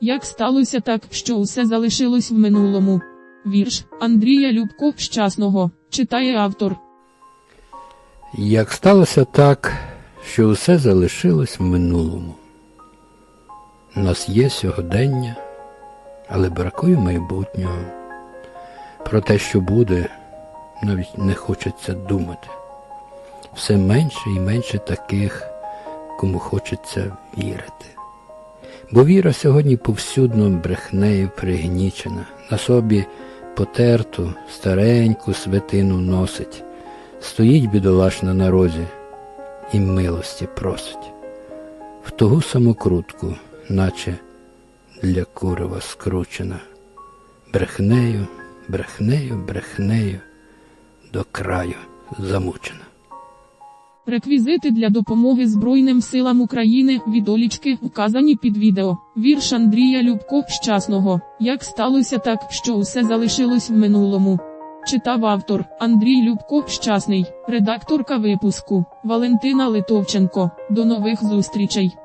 Як сталося так, що усе залишилось в минулому? Вірш Андрія Любко Щасного читає автор. Як сталося так, що усе залишилось в минулому. У нас є сьогодення, але бракує майбутнього. Про те, що буде, навіть не хочеться думати. Все менше і менше таких, кому хочеться вірити. Бо віра сьогодні повсюдно брехнею пригнічена, на собі потерту, стареньку святину носить, стоїть бідолашна на розі і милості просить. В тугу самокрутку, наче для курива скручена, брехнею, брехнею, брехнею, до краю замучена. Реквізити для допомоги Збройним силам України відолічки вказані під відео. Вірш Андрія Любко Щасного. Як сталося так, що усе залишилось в минулому? Читав автор Андрій Любко Щасний, редакторка випуску Валентина Литовченко. До нових зустрічей.